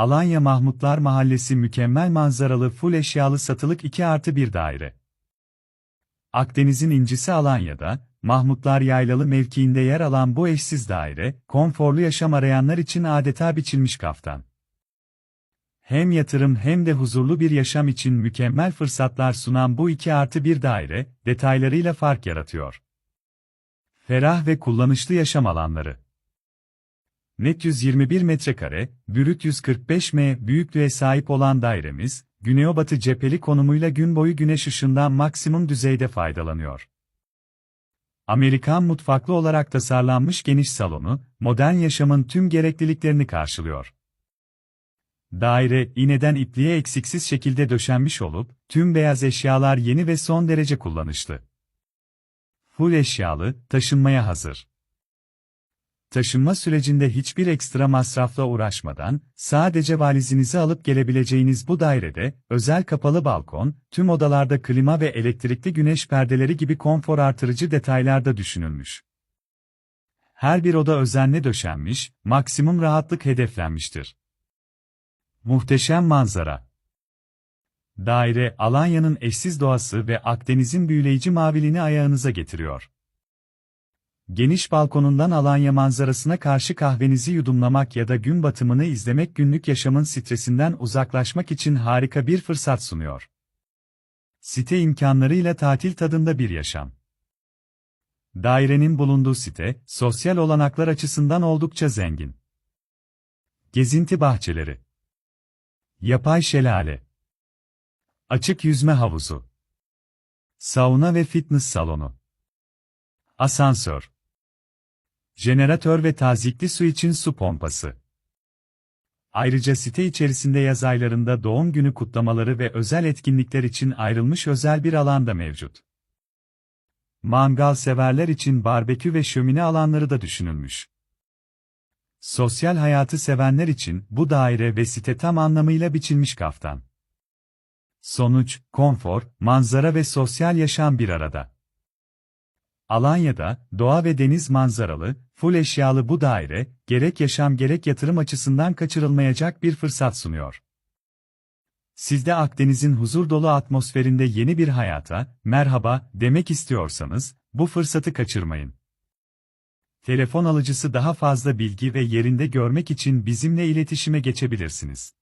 Alanya Mahmutlar Mahallesi mükemmel manzaralı full eşyalı satılık 2 artı 1 daire. Akdeniz'in incisi Alanya'da, Mahmutlar Yaylalı mevkiinde yer alan bu eşsiz daire, konforlu yaşam arayanlar için adeta biçilmiş kaftan. Hem yatırım hem de huzurlu bir yaşam için mükemmel fırsatlar sunan bu 2 artı 1 daire, detaylarıyla fark yaratıyor. Ferah ve kullanışlı yaşam alanları. Net 121 metrekare, bürüt 145 m büyüklüğe sahip olan dairemiz, güneybatı cepheli konumuyla gün boyu güneş ışığından maksimum düzeyde faydalanıyor. Amerikan mutfaklı olarak tasarlanmış geniş salonu, modern yaşamın tüm gerekliliklerini karşılıyor. Daire, iğneden ipliğe eksiksiz şekilde döşenmiş olup, tüm beyaz eşyalar yeni ve son derece kullanışlı. Full eşyalı, taşınmaya hazır. Taşınma sürecinde hiçbir ekstra masrafla uğraşmadan, sadece valizinizi alıp gelebileceğiniz bu dairede, özel kapalı balkon, tüm odalarda klima ve elektrikli güneş perdeleri gibi konfor artırıcı detaylar da düşünülmüş. Her bir oda özenle döşenmiş, maksimum rahatlık hedeflenmiştir. Muhteşem manzara. Daire, Alanya'nın eşsiz doğası ve Akdeniz'in büyüleyici maviliğini ayağınıza getiriyor. Geniş balkonundan Alanya manzarasına karşı kahvenizi yudumlamak ya da gün batımını izlemek günlük yaşamın stresinden uzaklaşmak için harika bir fırsat sunuyor. Site imkanlarıyla tatil tadında bir yaşam. Dairenin bulunduğu site, sosyal olanaklar açısından oldukça zengin. Gezinti bahçeleri. Yapay şelale. Açık yüzme havuzu. Sauna ve fitness salonu. Asansör. Jeneratör ve tazikli su için su pompası. Ayrıca site içerisinde yaz aylarında doğum günü kutlamaları ve özel etkinlikler için ayrılmış özel bir alan da mevcut. Mangal severler için barbekü ve şömine alanları da düşünülmüş. Sosyal hayatı sevenler için bu daire ve site tam anlamıyla biçilmiş kaftan. Sonuç, konfor, manzara ve sosyal yaşam bir arada. Alanya'da, doğa ve deniz manzaralı, full eşyalı bu daire, gerek yaşam gerek yatırım açısından kaçırılmayacak bir fırsat sunuyor. Siz de Akdeniz'in huzur dolu atmosferinde yeni bir hayata, merhaba, demek istiyorsanız, bu fırsatı kaçırmayın. Telefon alıcısı daha fazla bilgi ve yerinde görmek için bizimle iletişime geçebilirsiniz.